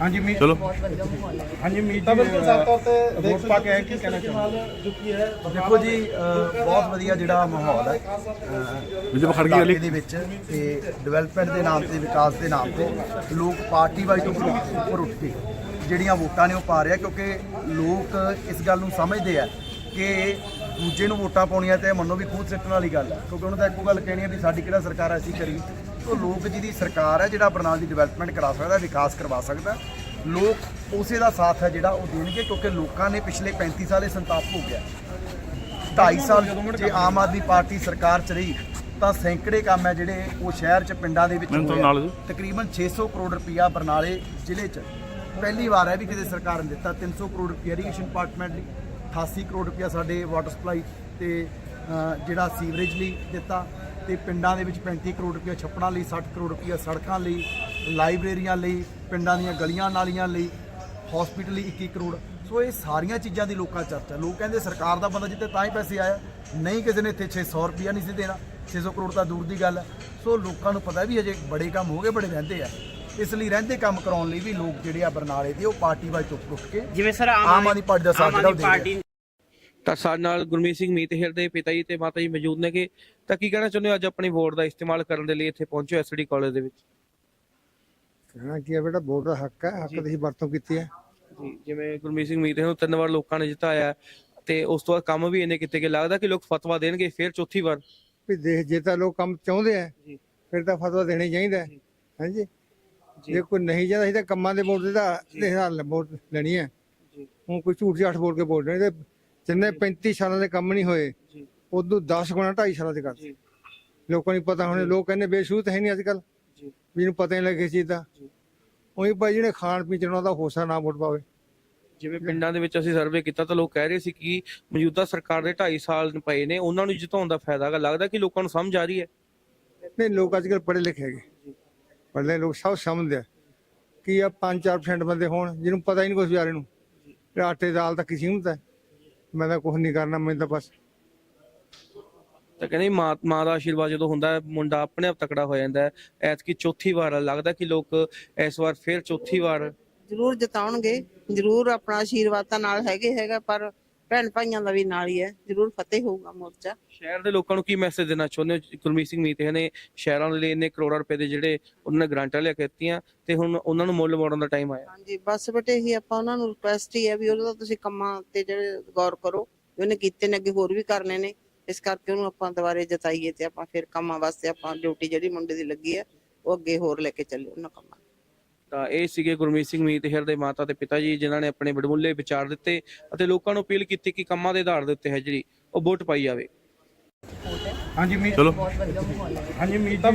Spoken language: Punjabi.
ਹਾਂਜੀ ਮੀ ਚਲੋ। ਹਾਂਜੀ ਮੀ ਤਾਂ ਬਿਲਕੁਲ ਸਾਫ਼ ਤੌਰ ਤੇ ਦੇਖ ਪਾ ਕੇ ਕੀ ਕਹਿਣਾ ਚਾਹੁੰਦੇ? ਦੇਖੋ ਜੀ ਬਹੁਤ ਵਧੀਆ ਜਿਹੜਾ ਮਾਹੌਲ ਹੈ। ਵਿਜੇ ਖੜ ਗਈ ਇਲਾਕੇ ਗਲੀ ਦੇ ਵਿੱਚ ਤੇ ਡਿਵੈਲਪਮੈਂਟ ਦੇ ਨਾਮ ਤੇ ਵਿਕਾਸ ਦੇ ਨਾਮ ਤੇ ਲੋਕ ਪਾਰਟੀ ਵਾਈਜ਼ ਤੋਂ ਉੱਪਰ ਉੱਪਰ ਉੱਠ ਕੇ ਜਿਹੜੀਆਂ ਵੋਟਾਂ ਨੇ ਉਹ ਪਾ ਰਿਹਾ ਕਿਉਂਕਿ ਲੋਕ ਇਸ ਗੱਲ ਨੂੰ ਸਮਝਦੇ ਆ ਕਿ ਦੂਜੇ ਨੂੰ ਵੋਟਾਂ ਪਾਉਣੀਆਂ ਤੇ ਮੰਨੋ ਵੀ ਖੂਦ ਸਿੱਟਣ ਵਾਲੀ ਗੱਲ ਹੈ ਕਿਉਂਕਿ ਉਹਨਾਂ ਦਾ ਇੱਕੋ ਗੱਲ ਕਹਿਣੀ ਹੈ ਵੀ ਸਾਡੀ ਕਿਹੜਾ ਸਰਕਾਰ ਅਸੀਂ ਕਰੀ। ਤੋਂ ਲੋਕ ਜਿਹਦੀ ਸਰਕਾਰ ਹੈ ਜਿਹੜਾ ਬਰਨਾਲ ਦੀ ਡਿਵੈਲਪਮੈਂਟ ਕਰਾ ਸਕਦਾ ਵਿਕਾਸ ਕਰਵਾ ਸਕਦਾ ਲੋਕ ਉਸੇ ਦਾ ਸਾਥ ਹੈ ਜਿਹੜਾ ਉਹ ਦੇਣਗੇ ਕਿਉਂਕਿ ਲੋਕਾਂ ਨੇ ਪਿਛਲੇ 35 ਸਾਲੇ ਸੰਤਾਪ ਭੋਗਿਆ 2.5 ਸਾਲ ਜੇ ਆਮ ਆਦਮੀ ਪਾਰਟੀ ਸਰਕਾਰ ਚ ਰਹੀ ਤਾਂ ਸੈਂਕੜੇ ਕੰਮ ਹੈ ਜਿਹੜੇ ਉਹ ਸ਼ਹਿਰ ਚ ਪਿੰਡਾਂ ਦੇ ਵਿੱਚ ਹੋਏ। ਤਕਰੀਬਨ 600 ਕਰੋੜ ਰੁਪਇਆ ਬਰਨਾਲੇ ਜ਼ਿਲ੍ਹੇ ਚ। ਪਹਿਲੀ ਵਾਰ ਹੈ ਵੀ ਕਿਤੇ ਸਰਕਾਰ ਨੇ ਦਿੱਤਾ 300 ਕਰੋੜ ਰੁਪਇਆ ਇਰੀਗੇਸ਼ਨ ਡਿਪਾਰਟਮੈਂਟ ਲਈ 88 ਕਰੋੜ ਰੁਪਇਆ ਸਾਡੇ ਵਾਟਰ ਸਪਲਾਈ ਤੇ ਜਿਹੜਾ ਸੀਵਰੇਜ ਲਈ ਦਿੱਤਾ। ਤੇ ਪਿੰਡਾਂ ਦੇ ਵਿੱਚ 35 ਕਰੋੜ ਰੁਪਇਆ ਛੱਪੜਾਂ ਲਈ 60 ਕਰੋੜ ਰੁਪਇਆ ਸੜਕਾਂ ਲਈ ਲਾਇਬ੍ਰੇਰੀਆਂ ਲਈ ਪਿੰਡਾਂ ਦੀਆਂ ਗਲੀਆਂ ਨਾਲੀਆਂ ਲਈ ਹਸਪੀਟਲ ਲਈ 21 ਕਰੋੜ। ਸੋ ਇਹ ਸਾਰੀਆਂ ਚੀਜ਼ਾਂ ਦੀ ਲੋਕਾਂ ਚਰਚਾ। ਲੋਕ ਕਹਿੰਦੇ ਸਰਕਾਰ ਦਾ ਬੰਦਾ ਜਿੱਤੇ ਤਾਂ ਹੀ ਪੈਸੇ ਆਇਆ। ਨਹੀਂ ਕਿਸੇ ਨੇ ਇੱਥੇ 600 ਰੁਪਇਆ ਨਹੀਂ ਸੀ ਦੇਣਾ। 600 ਕਰੋੜ ਤਾਂ ਦੂਰ ਦੀ ਗੱਲ ਹੈ। ਸੋ ਲੋਕਾਂ ਨੂੰ ਪਤਾ ਵੀ ਅਜੇ ਬੜੇ ਕੰਮ ਹੋ ਗਏ ਬੜੇ ਰਹਿੰਦੇ ਆ। ਇਸ ਲਈ ਰਹਿੰਦੇ ਕੰਮ ਕਰਾਉਣ ਲਈ ਵੀ ਲੋਕ ਜਿਹੜੇ ਆ ਬਰਨਾਲੇ ਦੇ ਉਹ ਪਾਰਟੀ ਵਾਈਜ਼ ਚੁੱਪ ਉੱਠ ਕੇ ਜਿਵੇਂ ਸਰ ਆਮ ਆਦਮੀ ਪਾਰਟੀ ਦਾ ਸਾਥ ਆਮ ਜਿਹੜਾ ਉਹ ਆਦਮੀ ਦੇ ਰਿਹਾ। ਪਾਰਟੀ ਤਾਂ ਸਾਡੇ ਨਾਲ ਗੁਰਮੀਤ ਸਿੰਘ ਮੀਤਹਿਰ ਦੇ ਪਿਤਾ ਜੀ ਤੇ ਮਾਤਾ ਜੀ ਮੌਜੂਦ ਨੇਗੇ। ਤਾਂ ਕੀ ਕਹਿਣਾ ਚਾਹੁੰਦੇ ਹੋ ਅੱਜ ਆਪਣੀ ਵੋਟ ਦਾ ਇਸਤੇਮਾਲ ਕਰਨ ਦੇ ਲਈ ਇੱਥੇ ਪਹੁੰਚੇ ਐਸਡੀ ਕਾਲਜ ਦੇ ਵਿੱਚ? ਕਹਿਣਾ ਕੀ ਹੈ ਬੇਟਾ ਵੋਟ ਦਾ ਹੱਕ ਹੈ ਹੱਕ ਦੀ ਵਰਤੋਂ ਕੀਤੀ ਹੈ। ਜੀ ਜਿਵੇਂ ਗੁਰਮੀਤ ਸਿੰਘ ਮੀਤਹਿਰ ਨੂੰ ਤਿੰਨ ਵਾਰ ਲੋਕਾਂ ਨੇ ਜਿਤਾਇਆ ਤੇ ਉਸ ਤੋਂ ਬਾਅਦ ਕੰਮ ਵੀ ਇਹਨੇ ਕੀਤੇ ਗਏ। ਲੱਗਦਾ ਕਿ ਲੋਕ ਫਤਵਾ ਦੇਣਗੇ ਫਿਰ ਚੌਥੀ ਵਾਰ? ਵੀ ਦੇਖ ਜੇ ਤਾਂ ਲੋਕ ਕੰਮ ਚਾਹੁੰਦੇ ਆ। ਫਿਰ ਤਾਂ ਫਤਵਾ ਦੇਣਾ ਹੀ ਚਾਹੀਦਾ। ਹੈ। ਹਾਂਜੀ। ਜੀ। ਕੋਈ ਨਹੀਂ ਚਾਹੁੰਦਾ ਅਸੀਂ ਤਾਂ ਕੰਮਾਂ ਦੇ ਵੋਟ ਦੇ ਤਾਂ ਵੋਟ ਲੈਣੀ ਹੈ। ਜੀ। ਹੁਣ ਕੋਈ ਝੂਠ ਝਾਠ ਬੋਲ ਕੇ ਵੋਟ ਲੈਣੀ ਤੇ ਜਿੰਨੇ 35 ਸਾਲਾਂ ਦੇ ਕੰਮ ਨਹੀਂ ਹੋਏ। ਉਦੋਂ 10 ਗੁਣਾ 2.5 ਸਾਲਾਂ ਦੇ ਕਰ ਜੀ। ਲੋਕਾਂ ਨੂੰ ਪਤਾ ਹੁਣ ਲੋਕ ਕਹਿੰਦੇ ਬੇਸ਼ੂਤ ਹੈ ਨਹੀਂ ਅੱਜ ਕੱਲ ਜੀ। ਵੀ ਇਹਨੂੰ ਪਤਾ ਹੀ ਲੱਗੇ ਚੀਜ਼ ਦਾ। ਉਹੀ ਭਾਈ ਜਿਹਨੇ ਖਾਣ ਪੀਣ ਚ ਉਹਨਾਂ ਦਾ ਹੋਸਾ ਨਾ ਵੋਟ ਪਾਵੇ। ਜਿਵੇਂ ਪਿੰਡਾਂ ਦੇ ਵਿੱਚ ਅਸੀਂ ਸਰਵੇ ਕੀਤਾ ਤਾਂ ਲੋਕ ਕਹਿ ਰਹੇ ਸੀ ਕਿ ਮੌਜੂਦਾ ਸਰਕਾਰ ਦੇ 2.5 ਸਾਲ ਪਏ ਨੇ ਉਹਨਾਂ ਨੂੰ ਜਿਤਾਉਣ ਦਾ ਫਾਇਦਾ ਹੈਗਾ। ਲੱਗਦਾ ਕਿ ਲੋਕਾਂ ਨੂੰ ਸਮਝ ਆ ਰਹੀ ਹੈ। ਨਹੀਂ ਲੋਕ ਅੱਜ ਕੱਲ ਪੜ੍ਹੇ ਲਿਖੇ ਹੈਗੇ। ਪੜ੍ਹੇ ਲੋਕ ਸਭ ਸਮਝਦੇ ਆ। ਕੀ ਆ 5-4% ਬੰਦੇ ਹੋਣ ਜਿਹਨੂੰ ਪਤਾ ਹੀ ਨਹੀਂ ਕੁਛ ਵਿਚਾਰੇ ਨੂੰ। ਤੇ ਆਟੇ ਦਾਲ ਤੱਕ ਹੀ ਸੀਮਤ ਹੈ। ਮੈਂ ਤਾਂ ਕੁਝ ਨਹੀਂ ਕਰਨਾ ਮੈਂ ਤਾਂ ਬਸ ਤਾਂ ਕਹਿੰਦੇ ਮਾਂ ਮਾਂ ਦਾ ਆਸ਼ੀਰਵਾਦ ਜਦੋਂ ਹੁੰਦਾ ਹੈ ਮੁੰਡਾ ਆਪਣੇ ਆਪ ਤਕੜਾ ਹੋ ਜਾਂਦਾ ਹੈ ਐਤਕੀ ਚੌਥੀ ਵਾਰ ਆ, ਲੱਗਦਾ ਕਿ ਲੋਕ ਇਸ ਵਾਰ ਫਿਰ ਚੌਥੀ ਵਾਰ ਜ਼ਰੂਰ ਜਿਤਾਉਣਗੇ ਜ਼ਰੂਰ ਆਪਣਾ ਆਸ਼ੀਰਵਾਦ ਤਾਂ ਨਾਲ ਹੈਗੇ ਹੈਗਾ ਪਰ ਭੈਣ ਭਾਈਆਂ ਦਾ ਵੀ ਨਾਲ ਹੀ ਹੈ ਜ਼ਰੂਰ ਫਤਿਹ ਹੋਊਗਾ ਮੋਰਚਾ। ਸ਼ਹਿਰ ਦੇ ਲੋਕਾਂ ਨੂੰ ਕੀ ਮੈਸੇਜ ਦੇਣਾ ਚਾਹੁੰਦੇ ਹੋ? ਗੁਰਮੀਤ ਸਿੰਘ ਮੀਤੇ ਨੇ ਸ਼ਹਿਰਾਂ ਦੇ ਲਈ ਇੰਨੇ ਕਰੋੜਾਂ ਰੁਪਏ ਦੇ ਜਿਹੜੇ ਉਹਨਾਂ ਨੇ ਗ੍ਰਾਂਟਾਂ ਲਿਆ ਕੇ ਦਿੱਤੀਆਂ ਤੇ ਹੁਣ ਉਹਨਾਂ ਨੂੰ ਮੁੱਲ ਮੋੜਨ ਦਾ ਟਾਈਮ ਆਇਆ। ਹਾਂਜੀ ਬਸ ਬਟੇ ਹੀ ਆਪਾਂ ਉਹਨਾਂ ਨੂੰ ਰਿਕੁਐਸਟ ਹੀ ਹੈ ਵੀ ਉਹਦਾ ਤੁਸੀਂ ਕੰਮਾਂ ਤੇ ਜਿਹੜੇ ਗੌਰ ਕਰੋ ਉਹਨੇ ਕੀਤੇ ਨੇ ਅੱਗੇ ਹੋਰ ਵੀ ਕਰਨੇ ਨੇ। ਇਸ ਕਰਕੇ ਉਹਨੂੰ ਆਪਾਂ ਦੁਬਾਰੇ ਜਿਤਾਈਏ ਤੇ ਆਪਾਂ ਫਿਰ ਕੰਮਾਂ ਵਾਸਤੇ ਆਪਾਂ ਡਿਊਟੀ ਜਿਹੜੀ ਮੁੰਡੇ ਦੀ ਲੱਗੀ ਹੈ ਉਹ ਅੱਗੇ ਹੋਰ ਲੈ ਕੇ ਚੱਲਿਓ ਉਹਨਾਂ ਕੰਮਾਂ। ਤਾਂ ਇਹ ਸੀਗੇ ਗੁਰਮੀਤ ਸਿੰਘ ਮੀਤਹਿਰ ਦੇ ਮਾਤਾ ਤੇ ਪਿਤਾ ਜੀ ਜਿਨ੍ਹਾਂ ਨੇ ਆਪਣੇ ਵਡਮੁੱਲੇ ਵਿਚਾਰ ਦਿੱਤੇ ਅਤੇ ਲੋਕਾਂ ਨੂੰ ਅਪੀਲ ਕੀਤੀ ਕਿ ਕੰਮਾਂ ਦੇ ਆਧਾਰ ਦੇ ਉੱਤੇ ਹੈ ਜਿਹੜੀ ਉਹ ਵੋਟ ਪਾਈ ਜਾਵੇ। ਹਾਂਜੀ ਮੀ ਚਲੋ। ਹਾਂਜੀ ਮੀ ਤਾਂ